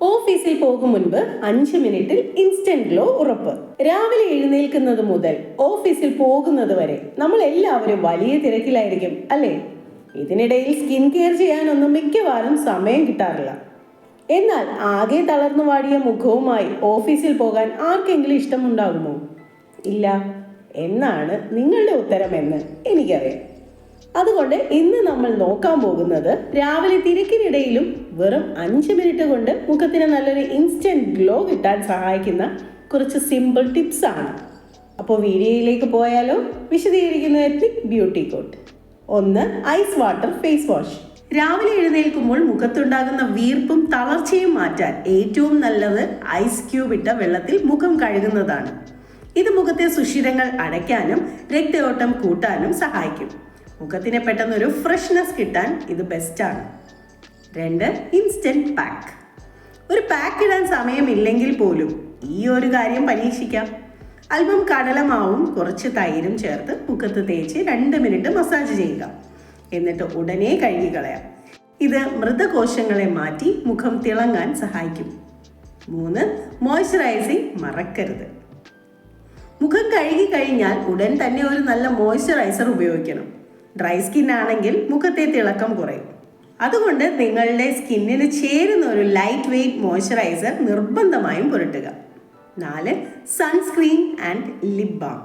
ഓഫീസിൽ പോകും മുൻപ് അഞ്ച് മിനിറ്റിൽ ഇൻസ്റ്റന്റ് ഗ്ലോ ഉറപ്പ്. രാവിലെ എഴുന്നേൽക്കുന്നത് മുതൽ ഓഫീസിൽ പോകുന്നത് വരെ നമ്മൾ എല്ലാവരും വലിയ തിരക്കിലായിരിക്കും അല്ലേ? ഇതിനിടയിൽ സ്കിൻ കെയർ ചെയ്യാനൊന്നും മിക്കവാറും സമയം കിട്ടാറില്ല. എന്നാൽ ആകെ തളർന്നു വാടിയ മുഖവുമായി ഓഫീസിൽ പോകാൻ ആർക്കെങ്കിലും ഇഷ്ടമുണ്ടാകുമോ? ഇല്ല. എന്നാണ് നിങ്ങളുടെ ഉത്തരമെന്ന് എനിക്കറിയാം. അതുകൊണ്ട് ഇന്ന് നമ്മൾ നോക്കാൻ പോകുന്നത് രാവിലെ തിരക്കിനിടയിലും വെറും അഞ്ച് മിനിറ്റ് കൊണ്ട് മുഖത്തിന് നല്ലൊരു ഇൻസ്റ്റന്റ് ഗ്ലോ കിട്ടാൻ സഹായിക്കുന്ന കുറച്ച് സിമ്പിൾ ടിപ്സ് ആണ്. അപ്പോൾ വീഡിയോയിലേക്ക് പോയാലോ? വിശദീകരിക്കുന്ന എത്നിക് ബ്യൂട്ടി കോട്ട് ഒന്ന് ഐസ് വാട്ടർ ഫേസ് വാഷ് രാവിലെ എഴുന്നേൽക്കുമ്പോൾ മുഖത്തുണ്ടാകുന്ന വീർപ്പും തളർച്ചയും മാറ്റാൻ ഏറ്റവും നല്ലത് ഐസ് ക്യൂബ് ഇട്ട വെള്ളത്തിൽ മുഖം കഴുകുന്നതാണ്. ഇത് മുഖത്തെ സുഷിരങ്ങൾ അടയ്ക്കാനും രക്തയോട്ടം കൂട്ടാനും സഹായിക്കും. മുഖത്തിന് പെട്ടെന്നൊരു ഫ്രഷ്നെസ് കിട്ടാൻ ഇത് ബെസ്റ്റാണ് രണ്ട് ഇൻസ്റ്റന്റ് പാക്ക് ഒരു പാക്ക് ഇടാൻ സമയമില്ലെങ്കിൽ പോലും ഈ ഒരു കാര്യം പരീക്ഷിക്കാം. അല്പം കടലമാവും കുറച്ച് തൈരും ചേർത്ത് മുഖത്ത് തേച്ച് രണ്ട് മിനിറ്റ് മസാജ് ചെയ്യുക. എന്നിട്ട് ഉടനെ കഴുകി കളയാം. ഇത് മൃതകോശങ്ങളെ മാറ്റി മുഖം തിളങ്ങാൻ സഹായിക്കും. മൂന്ന് മോയ്സ്ചറൈസിങ് മറക്കരുത്. മുഖം കഴുകി കഴിഞ്ഞാൽ ഉടൻ തന്നെ ഒരു നല്ല മോയ്സ്ചറൈസർ ഉപയോഗിക്കണം. ഡ്രൈ സ്കിൻ ആണെങ്കിൽ മുഖത്തെ തിളക്കം കുറയും. അതുകൊണ്ട് നിങ്ങളുടെ സ്കിന്നിന് ചേരുന്ന ഒരു ലൈറ്റ് വെയ്റ്റ് മോയ്സ്ചറൈസർ നിർബന്ധമായും പുരട്ടുക. നാല് സൺസ്ക്രീൻ ആൻഡ് ലിപ് ബാം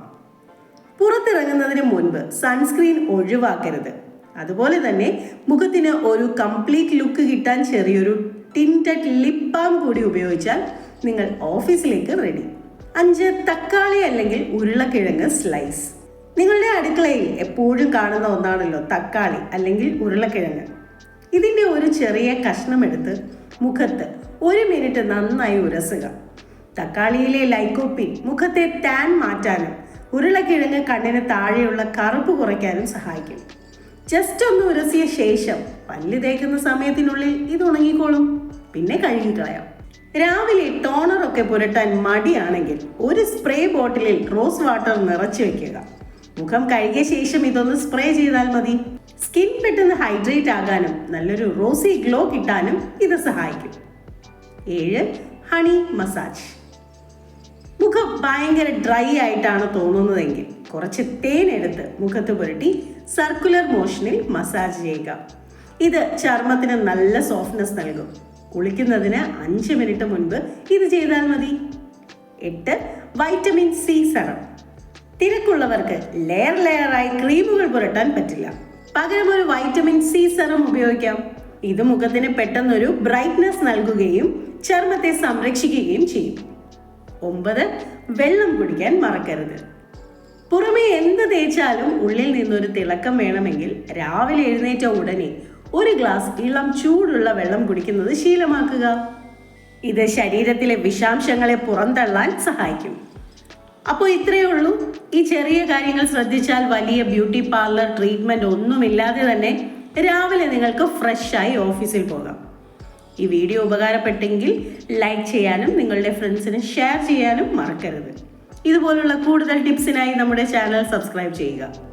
പുറത്തിറങ്ങുന്നതിന് മുൻപ് സൺസ്ക്രീൻ ഒഴിവാക്കരുത്. അതുപോലെ തന്നെ മുഖത്തിന് ഒരു കംപ്ലീറ്റ് ലുക്ക് കിട്ടാൻ ചെറിയൊരു ടിന്റഡ് ലിപ് ബാം കൂടി ഉപയോഗിച്ചാൽ നിങ്ങൾ ഓഫീസിലേക്ക് റെഡി അഞ്ച് തക്കാളി അല്ലെങ്കിൽ ഉരുളക്കിഴങ്ങ് സ്ലൈസ് നിങ്ങളുടെ അടുക്കളയിൽ എപ്പോഴും കാണുന്ന ഒന്നാണല്ലോ തക്കാളി അല്ലെങ്കിൽ ഉരുളക്കിഴങ്ങ്. ഇതിന്റെ ഒരു ചെറിയ കഷ്ണം എടുത്ത് മുഖത്ത് ഒരു മിനിറ്റ് നന്നായി ഉരസുക. തക്കാളിയിലെ ലൈക്കോപ്പിൻ മുഖത്തെ ടാൻ മാറ്റാനും ഉരുളക്കിഴങ്ങ് കണ്ണിന് താഴെയുള്ള കറുപ്പ് കുറയ്ക്കാനും സഹായിക്കും. ജസ്റ്റ് ഒന്ന് ഉരസിയ ശേഷം പല്ല് തേക്കുന്ന സമയത്തിനുള്ളിൽ ഇത് ഉണങ്ങിക്കോളും. പിന്നെ കഴുകിക്കളയാം രാവിലെ ടോണറൊക്കെ പുരട്ടാൻ മടിയാണെങ്കിൽ ഒരു സ്പ്രേ ബോട്ടിലിൽ റോസ് വാട്ടർ നിറച്ചു വെക്കുക. മുഖം കഴുകിയ ശേഷം ഇതൊന്ന് സ്പ്രേ ചെയ്താൽ മതി. സ്കിൻ പെട്ടെന്ന് ഹൈഡ്രേറ്റ് ആകാനും നല്ലൊരു റോസി ഗ്ലോ കിട്ടാനും ഇത് സഹായിക്കും. ഏഴ് ഹണി മസാജ് മുഖം ഭയങ്കര ഡ്രൈ ആയിട്ടാണ് തോന്നുന്നതെങ്കിൽ കുറച്ച് തേൻ എടുത്ത് മുഖത്ത് പുരട്ടി സർക്കുലർ മോഷനിൽ മസാജ് ചെയ്യുക. ഇത് ചർമ്മത്തിന് നല്ല സോഫ്റ്റ്നെസ് നൽകും. കുളിക്കുന്നതിന് അഞ്ച് മിനിറ്റ് മുൻപ് ഇത് ചെയ്താൽ മതി. എട്ട് വൈറ്റമിൻ സി സെറം തിരക്കുള്ളവർക്ക് ലെയർ ലെയറായി ക്രീമുകൾ പുരട്ടാൻ പറ്റില്ല. പകരം ഒരു വൈറ്റമിൻ സി സെറം ഉപയോഗിക്കാം. ഇത് മുഖത്തിന് പെട്ടെന്നൊരു ബ്രൈറ്റ്നസ് നൽകുകയും ചർമ്മത്തെ സംരക്ഷിക്കുകയും ചെയ്യും. ഒമ്പത് വെള്ളം കുടിക്കാൻ മറക്കരുത്. പുറമേ എന്ത് തേച്ചാലും ഉള്ളിൽ നിന്നൊരു തിളക്കം വേണമെങ്കിൽ രാവിലെ എഴുന്നേറ്റ ഉടനെ ഒരു ഗ്ലാസ് ഇളം ചൂടുള്ള വെള്ളം കുടിക്കുന്നത് ശീലമാക്കുക. ഇത് ശരീരത്തിലെ വിഷാംശങ്ങളെ പുറന്തള്ളാൻ സഹായിക്കും. അപ്പോൾ ഇത്രയേ ഉള്ളൂ. ഈ ചെറിയ കാര്യങ്ങൾ ശ്രദ്ധിച്ചാൽ വലിയ ബ്യൂട്ടി പാർലർ ട്രീറ്റ്മെന്റ് ഒന്നുമില്ലാതെ തന്നെ രാവിലെ നിങ്ങൾക്ക് ഫ്രഷായി ഓഫീസിൽ പോകാം. ഈ വീഡിയോ ഉപകാരപ്പെട്ടെങ്കിൽ ലൈക്ക് ചെയ്യാനും നിങ്ങളുടെ ഫ്രണ്ട്സിന് ഷെയർ ചെയ്യാനും മറക്കരുത്. ഇതുപോലുള്ള കൂടുതൽ ടിപ്സിനായി നമ്മുടെ ചാനൽ സബ്സ്ക്രൈബ് ചെയ്യുക.